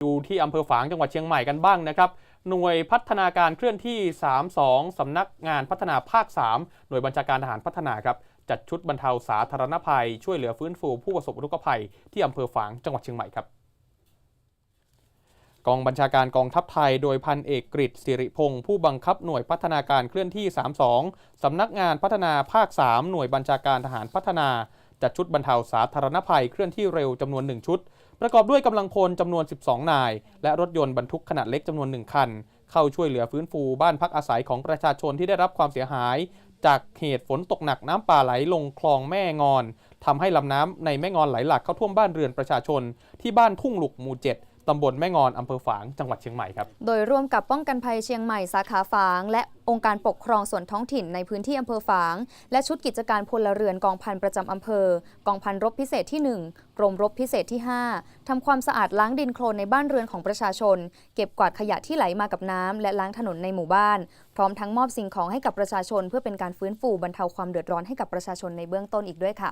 อยู่ที่อำเภอฝางจังหวัดเชียงใหม่กันบ้างนะครับ หน่วยพัฒนาการเคลื่อนที่ 32 สำนักงานพัฒนาภาค 3 หน่วยบัญชาการทหารพัฒนาครับ จัดชุดบรรเทาสาธารณภัย ช่วยเหลือฟื้นฟูผู้ประสบอุทกภัย ที่อำเภอฝางจังหวัดเชียงใหม่ครับ กองบัญชาการกองทัพไทย โดยพันเอกกฤษสิริพงศ์ผู้บังคับหน่วยพัฒนาการเคลื่อนที่ 32 สำนักงานพัฒนาภาค 3 หน่วยบัญชาการทหารพัฒนา จัดชุดบรรเทาสาธารณภัยเคลื่อนที่เร็วจำนวน 1 ชุด ประกอบด้วยกำลังพลจำนวน 12 นาย และรถยนต์บรรทุกขนาดเล็กจำนวน 1 คัน เข้าช่วยเหลือฟื้นฟูบ้านพักอาศัยของประชาชนที่ได้รับความเสียหาย จากเหตุฝนตกหนักน้ำป่าไหลลงคลองแม่งอนทำให้ลำน้ำในแม่งอนไหลหลากเข้าท่วมบ้านเรือนประชาชน ที่บ้านทุ่งหลุกหมู่ 7 ตำบลแม่งอนอำเภอฝาง จังหวัดเชียงใหม่ครับ โดยร่วมกับป้องกันภัยเชียงใหม่สาขาฝาง และองค์การปกครองส่วนท้องถิ่นในพื้นที่อำเภอฝาง และชุดกิจการพลเรือนกองพันประจำอำเภอ กองพันรบพิเศษที่ 1 กรมรบพิเศษที่ 5 ทำความสะอาดล้างดินโคลนในบ้านเรือนของประชาชน เก็บกวาดขยะที่ไหลมากับน้ำและล้างถนนในหมู่บ้าน พร้อมทั้งมอบสิ่งของให้กับประชาชน เพื่อเป็นการฟื้นฟูบรรเทาความเดือดร้อนให้กับประชาชนในเบื้องต้นอีกด้วยค่ะ